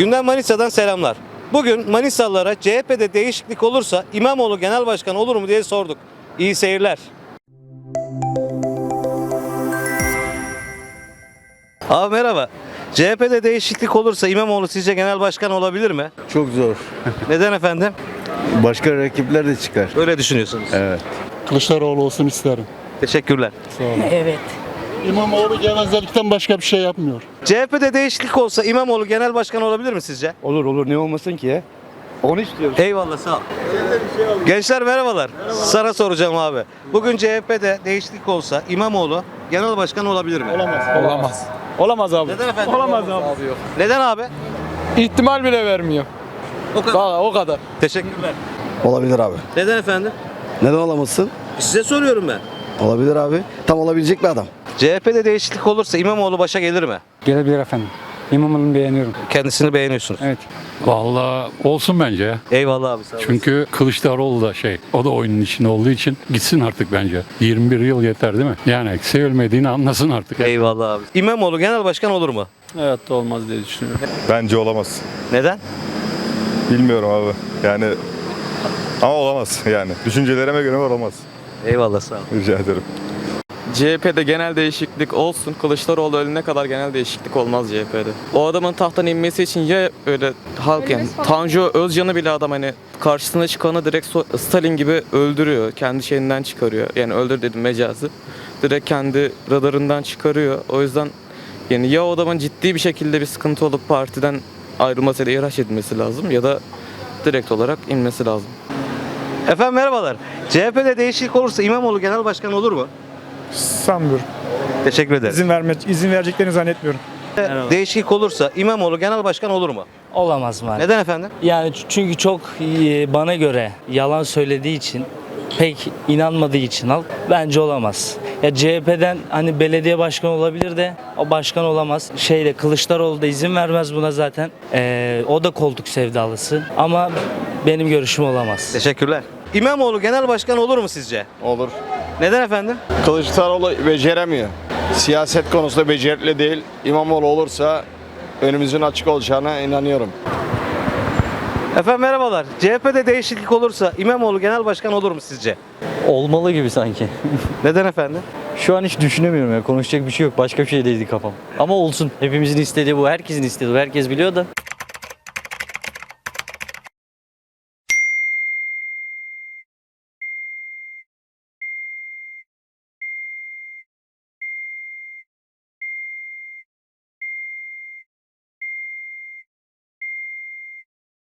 Gündem Manisa'dan selamlar. Bugün Manisalılara CHP'de değişiklik olursa İmamoğlu genel başkan olur mu diye sorduk. İyi seyirler. Abi merhaba. CHP'de değişiklik olursa İmamoğlu sizce genel başkan olabilir mi? Çok zor. Neden efendim? Başka rakipler de çıkar. Öyle düşünüyorsunuz. Evet. Kılıçdaroğlu olsun isterim. Teşekkürler. Evet. İmamoğlu gevezelikten başka bir şey yapmıyor. CHP'de değişiklik olsa İmamoğlu genel başkan olabilir mi sizce? Olur olur ne olmasın ki? Onu istiyoruz. Eyvallah sağ ol. Gençler merhabalar. Sana soracağım abi. Bugün CHP'de değişiklik olsa İmamoğlu genel başkan olabilir mi? Olamaz. Olamaz abi. Neden efendim? Olamaz abi. Neden abi? İhtimal bile vermiyor. O kadar. Daha o kadar. Teşekkürler. Olabilir abi. Neden efendim? Neden olamazsın? Size soruyorum ben. Olabilir abi. Tam olabilecek bir adam. CHP'de değişiklik olursa İmamoğlu başa gelir mi? Gelebilir efendim. İmamoğlu'nu beğeniyorum. Kendisini beğeniyorsunuz. Evet. Vallahi olsun bence ya. Eyvallah abi sağ olasın. Çünkü Kılıçdaroğlu da şey, o da oyunun içinde olduğu için gitsin artık bence. 21 yıl yeter değil mi? Yani sevilmediğini anlasın artık. Eyvallah abi. İmamoğlu genel başkan olur mu? Evet de olmaz diye düşünüyorum. Bence olamaz. Neden? Bilmiyorum abi. Yani ama olamaz yani. Düşüncelerime göre olamaz. Eyvallah sağ ol. Rica ederim. CHP'de genel değişiklik olsun. Kılıçdaroğlu ölene kadar genel değişiklik olmaz CHP'de. O adamın tahttan inmesi için ya öyle halk yani Tanju Özcan'ı bile adam hani karşısına çıkanı direkt so- Stalin gibi öldürüyor. Kendi şeyinden çıkarıyor. Yani öldür dedim mecazı. Direkt kendi radarından çıkarıyor. O yüzden yani ya o adamın ciddi bir şekilde bir sıkıntı olup partiden ayrılmasıyla ihraç edilmesi lazım ya da direkt olarak inmesi lazım. Efendim merhabalar. CHP'de değişiklik olursa İmamoğlu genel başkan olur mu? Sanmıyorum. Teşekkür ederim. İzin verme, izin vereceklerini zannetmiyorum. Değişiklik olursa İmamoğlu genel başkan olur mu? Olamaz maalesef. Neden efendim? Yani çünkü çok e, bana göre yalan söylediği için pek inanmadığı için halk bence olamaz. Ya CHP'den hani belediye başkanı olabilir de o başkan olamaz. Şeyle Kılıçdaroğlu da izin vermez buna zaten. Ee, o da koltuk sevdalısı ama benim görüşüm olamaz. Teşekkürler. İmamoğlu genel başkan olur mu sizce? Olur. Neden efendim? Kılıçdaroğlu beceremiyor. Siyaset konusunda becerikli değil. İmamoğlu olursa önümüzün açık olacağına inanıyorum. Efendim merhabalar. CHP'de değişiklik olursa İmamoğlu genel başkan olur mu sizce? Olmalı gibi sanki. Neden efendim? Şu an hiç düşünemiyorum ya. Konuşacak bir şey yok. Başka bir şey değildi kafam. Ama olsun. Hepimizin istediği bu. Herkesin istediği bu. Herkes biliyor da.